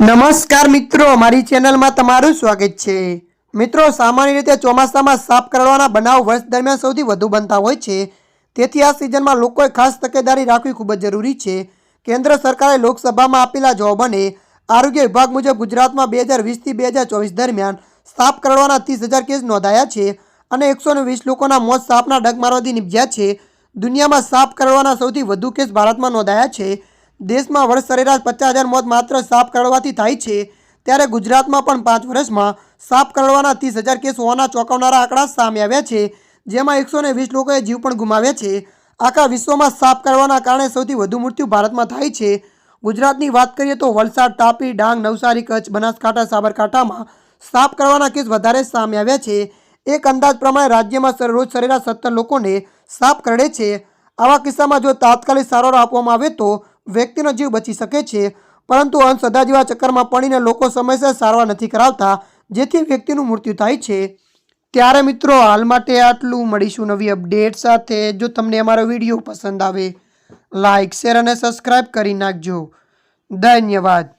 નમસ્કાર મિત્રો મારી ચેનલમાં તમારું સ્વાગત છે. મિત્રો, સામાન્ય રીતે ચોમાસામાં સાફ કરવાના બનાવ વર્ષ દરમિયાન સૌથી વધુ બનતા હોય છે. તેથી આ સિઝનમાં લોકોએ ખાસ તકેદારી રાખવી ખૂબ જ જરૂરી છે. કેન્દ્ર સરકારે લોકસભામાં આપેલા જવાબ અને આરોગ્ય વિભાગ મુજબ ગુજરાતમાં બે હજાર વીસથી બે હજાર ચોવીસ દરમિયાન સાફ કરવાના ત્રીસ હજાર કેસ નોંધાયા છે અને એકસો વીસ લોકોના મોત સાપના ડગ મારવાથી નિપજ્યા છે. દુનિયામાં સાફ કરવાના સૌથી વધુ કેસ ભારતમાં નોંધાયા છે. દેશમાં વર્ષ સરેરાશ પચાસ હજાર મોત માત્ર સાપ કરડવાથી થાય છે, ત્યારે ગુજરાતમાં પણ પાંચ વર્ષમાં સાપ કરડવાના ત્રીસ હજાર કેસ હોવાના ચોંકાવનારા આંકડા સામે આવ્યા છે, જેમાં એકસો વીસ લોકોએ જીવ પણ ગુમાવ્યા છે. આખા વિશ્વમાં સાપ કરડવાના કારણે સૌથી વધુ મૃત્યુ ભારતમાં થાય છે. ગુજરાતની વાત કરીએ તો વલસાડ, તાપી, ડાંગ, નવસારી, કચ્છ, બનાસકાંઠા, સાબરકાંઠામાં સાપ કરવાના કેસ વધારે સામે આવ્યા છે. એક અંદાજ પ્રમાણે રાજ્યમાં રોજ સરેરાશ સત્તર લોકોને સાપ કરડે છે. આવા કિસ્સામાં જો તાત્કાલિક સારવાર આપવામાં આવે તો વ્યક્તિનો જીવ બચી શકે છે, પરંતુ અંધશ્રદ્ધા જેવા ચક્કરમાં પડીને લોકો સમયસર સારવાર નથી કરાવતા, જેથી વ્યક્તિનું મૃત્યુ થાય છે. ત્યારે મિત્રો, હાલ માટે આટલું. મળીશું નવી અપડેટ સાથે. જો તમને અમારો વીડિયો પસંદ આવે લાઇક શેર અને સબસ્ક્રાઈબ કરી નાખજો. ધન્યવાદ.